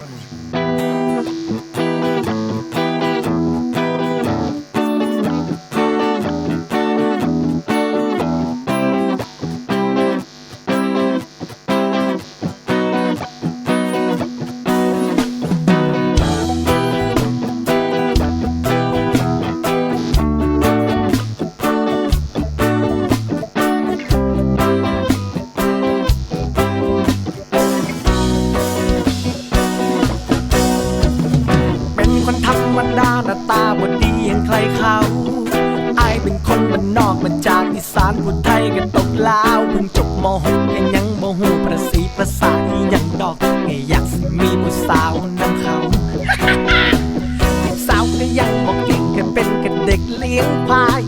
เคนธรรมดาหน้าตาบดีอย่างใครเขาอายเป็นคนบ้านนอกมาจากอีสานพูดไทยกันตกลาวเพิ่งจบมหกยังยังบ่หูประสีภาษาอีหยังดอกแค่อยากสิมีผู้สาวนำเขาจีบสาวก็ยังบอกเก่งแค่เป็นแค่เด็กเลี้ยงควาย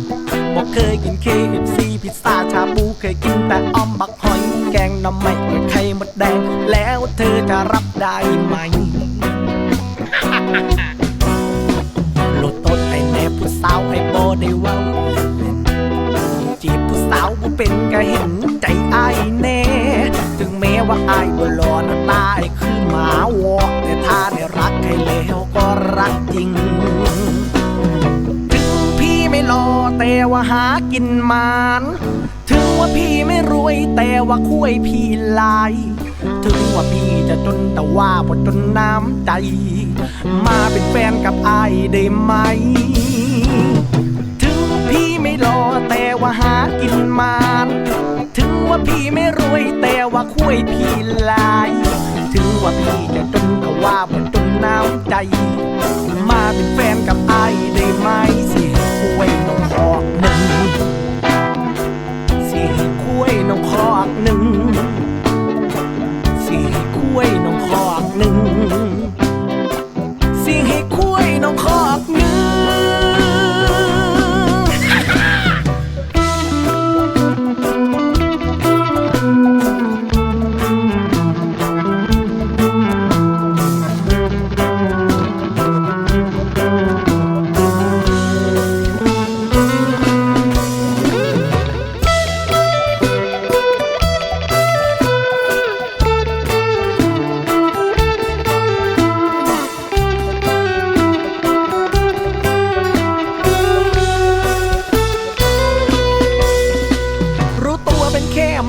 บอกเคยกิน KFC พิซซ่าชาบูเคยกินแต่อ้อมบักหอย แกงน้ำไม่กับไข่มดแดง แล้วเธอจะรับได้ไหม บ่เป็นก็เห็นใจไอ้ายแน่ ถึงแม้ว่าไอ้ายบ่หล่อน้าตาไอ้คือหมาวอแต่ถ้าได้รักใครแล้วก็รักจริง ถึงพี่ไม่หล่อแต่ว่าหากินมานถึงว่าพี่ไม่รวยแต่ว่าคุยพี่ลายถึงว่าพี่จะจนแต่ว่าบ่จนน้ำใจ มาเป็นแฟนกับไอ้ายได้ไหม พี่ไม่รวยแต่ว่าคุยพี่ลาย ถึงว่าพี่จะจนก็ว่าบ่จ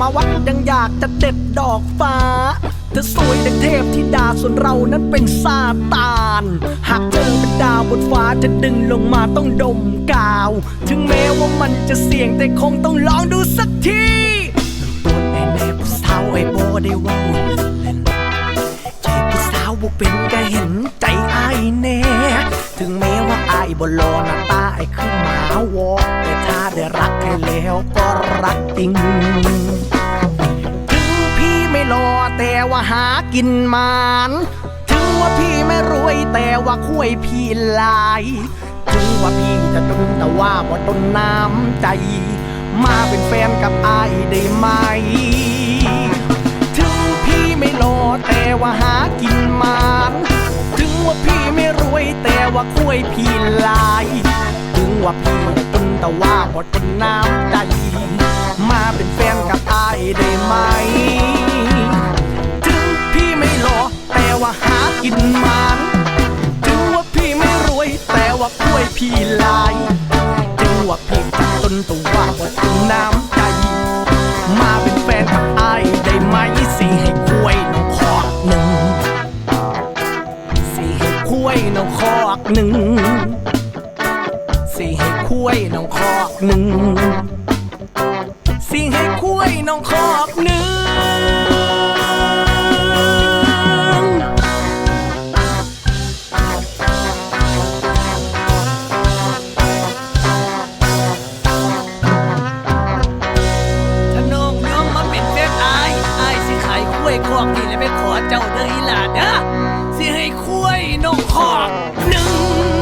มาวัดยังอยากจะเด็ดดอกฟ้า เธอสวยดังเทพธิดาส่วนเรานั้นเป็นซาตาน หากเธอเป็นดาวบนฟ้าจะดึงลงมาต้องดมกาว ถึงแม้ว่ามันจะเสี่ยงแต่คงต้องลองดูสักทีตัวแน่แน่ผู้สาวไอ้โบได้ว่าเล่นจีบผู้สาวบ่เป็นก็เห็นใจไอายแน่ ถึงแม้ว่าไอายบ่หลหน้าตา ไอ้คือหมาวอแต่ถ้าได้รักใครแล้วก็รักจริง ถึงพี่ไม่หล่อแต่ว่าหากินมานถึงว่าพี่ไม่รวยแต่ว่าคุยพี่หลาย ถึงว่าพี่จะจนแต่ว่าบ่ต้นน้ำใจ มาเป็นแฟนกับไอายได้ไหม ถึงพี่ไม่หล่อแต่ว่าหากินมาน ถึงว่าพี่ไม่รวยแต่ว่าคุยพี่หลาย ว่าพี่จนแต่ว่าพอจนน้ำใจมาเป็นแฟนกับอายได้ไหม ถึงพี่ไม่หล่อแต่ว่าหากินมันถึงว่าพี่ไม่รวย แต่ว่ากล้วยพี่ลายถึงว่าพี่จนแต่ว่าพอจนน้ำใจ มาเป็นแฟนกับอายได้ไหมสิให้กล้วยน้องคอกหนึ่งสิให้กล้วยน้องคอกหนึ่ง คุ้ยน้องคอกหนึ่งสิงให้คุ้ยน้องคอกหนึ่งถ้าน้องยอมมาเป็นเฟซอายอายสิขายคุ้ยคอกนี่แล้วไปขอเจ้าเด้ออีหลาเด้อสิให้คุ้ยน้องคอกหนึ่ง